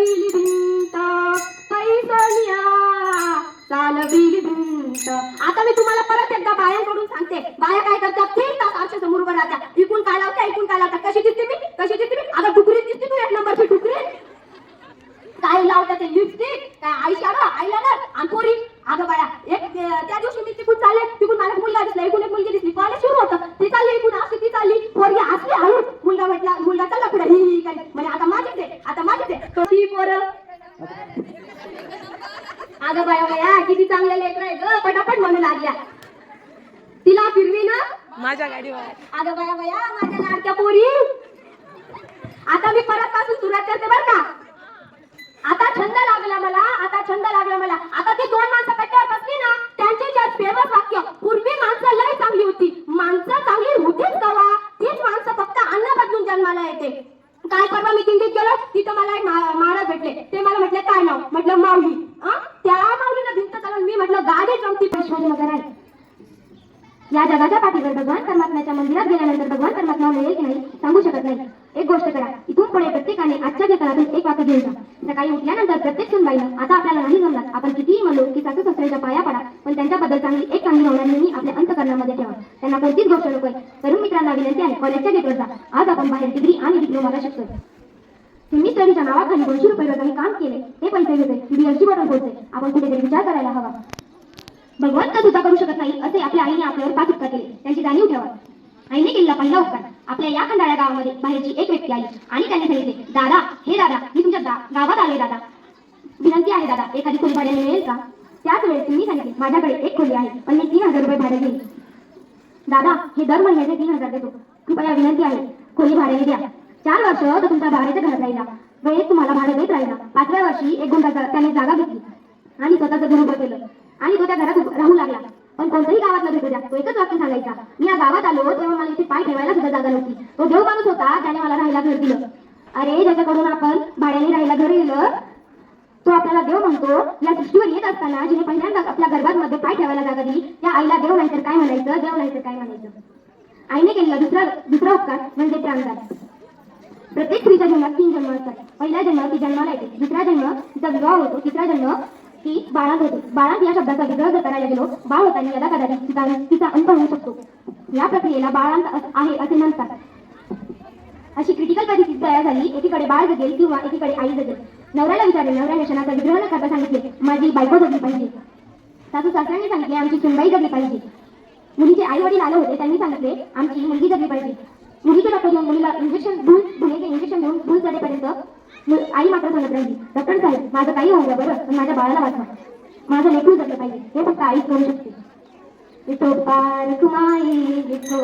चालविली भिंत पैसोनिया चालविली भिंत आता मी तुम्हाला परत एकदा बायांकडून सांगते. बाया काय करतात? तीन तास आरच्या समोर उभं राहतात इकून काय लावते इकून काय लावतात कशी दिसते मी? कशी दिसते मी? आता डुकरी दिसते तू एक नंबरची डुकरी काय लावतात ते लिपस्टिक काय आयशॅडो आयलाइनर आणि पोरी? अगं बाया एक त्या दिवशी मी तिकून चालले. तिकून मला मुलगा दिसला. एकूण एक मुलगी दिसली कॉलेज सुरू होतं ती चालली इकून असली ती चालली पोरगी असली हळू मुलगा म्हटला मुलगा चालला पुढे ही ही काय म्हणजे आता माझेच आहे आता माझेच आहे तो ती पोरं अगं बाया बाया किती चांगले लेकर आहे ग पटापट म्हणू लागल्या. तिला फिरवी ना. माझ्या गाडीवर. अगं बाया बाया माझ्या लाडक्या पोरी. आता मी परत पासून सुरुवात करते बरं का. आता छंद लागला मला आता छंद लागला मला. आता ती दोन माणसं कट्ट्यावर बसली ना त्यांचे जे फेमस वाक्य पूर्वी माणसं लय चांगली होती. माणसं चांगली होतीच कवा. तीच माणसं फक्त अन्न बदलून जन्माला येते. काय परवा मी दिंडीत गेलो तिथं मला एक महाराज भेटले. ते मला म्हटले काय नाव? म्हटलं माऊली? त्या माऊलीला भिंत मी म्हटलं गाडी जमती वगैरे. आहे या जगाच्या पाठीवर भगवान परमात्म्याच्या मंदिरात गेल्यानंतर भगवान परमात्मा मिळेल की नाही? सांगू शकत नाही. एक गोष्ट करा. इथून पुढे प्रत्येकाने आजच्या काळातून एक वाक्य घेऊन जा. सकाळी उठल्यानंतर प्रत्येक सुनबाईनं आता आपल्याला नाही जमलात आपण कितीही म्हणलो की सासू सासऱ्याच्या पाया पडा पण त्यांच्याबद्दल चांगली एक चांगली भावना नेहमी आपल्या अंतकरणामध्ये ठेवा. त्यांना कोणतीच गोष्ट नकोय. तरुण मित्रांना विनंती आहे कॉलेजच्या गेटवर जा. आज आपण बाहेर डिग्री आणि डिप्लोमाला शिकतोय. तुम्ही नावाखाली दोनशे रुपये काही काम केले. ते पैसे घेते बीएसची बॉटल पोहोचते आपण कुठेतरी विचार करायला हवा. भगवंत सुद्धा करू शकत नाही असे आपल्या आईने आपल्यावर पाच उपकार केले. त्यांची जाणीव ठेवा. आईने केलेला पहिला उपकार. आपल्या या खंडाळ्या गावामध्ये बाहेरची एक व्यक्ती आली आणि त्यांनी सांगितले दादा हे दादा मी तुमच्या दा, गावात आले दादा. विनंती आहे दादा एखादी खोली भाड्याने मिळेल का? त्याच वेळेस तुम्ही सांगितले माझ्याकडे एक खोली आहे पण मी तीन हजार रुपये भाडे घेईन. दादा हे दर महिन्याचे तीन हजार देतो. कृपया विनंती आहे खोली भाड्याने द्या. चार वर्ष तो तुमच्या भाड्याच्या घरात राहिला. वेळेत तुम्हाला भाडं देत राहिला पाचव्या वर्षी एक गुंडाचा त्याने जागा घेतली. आणि स्वतःचं घर उभं केलं. आणि तो त्या घरात राहू लागला. पण कोणत्याही गावातला भेटू द्या तो एकच वाक्य सांगायचा. मी या गावात आलो तेव्हा मला इथे पाय ठेवायला सुद्धा जागा नव्हती. तो देव माणूस होता त्याने मला राहायला घर दिलं. अरे ज्याच्याकडून आपण भाड्याने राहायला घर दिलं तो आपल्याला देव म्हणतो. या सृष्टीवर येत असताना जिने पहिल्यांदा आपल्या गर्भामध्ये पाय ठेवायला जागा दिली. त्या आईला देव नाही तर काय म्हणायचं? देव नाही तर काय म्हणायचं? आईने केलेला दुसरा दुसरा उपकार म्हणजे प्राणदान. प्रत्येक स्त्रीच्या जन्मात तीन जन्म असतात. पहिला जन्म ती जन्माला येते. दुसरा जन्म तिचा विवाह होतो. तिसरा जन्म ती बाळात होते. बाळात या शब्दाचा विग्रह जर करायला गेलो. बाळ होताना याला कदाचित तिचा तिचा अंत होऊ शकतो. या प्रक्रियेला बाळांत आहे असे म्हणतात. अशी क्रिटिकल परिस्थिती तयार झाली. एकीकडे बाळ जगेल किंवा एकीकडे आई जगेल. नवऱ्याला विचारले नवऱ्याने क्षणाचा विग्रह न करता सांगितले. माझी बायको जगली पाहिजे. सासू सासऱ्यांनी सांगितले आमची सुनबाई जगली पाहिजे. मुलीचे आई वडील आले होते. त्यांनी सांगितले आमची मुलगी जगली पाहिजे. मुलीचे डॉक्टर घेऊन मुलीला डॉक्टर साहेब माझं काही होऊ द्या बरं पण माझ्या बाळाला वाचवा. माझं लेखून जगलं पाहिजे हे फक्त आईच करू शकते. विठो पार कुमाई विठो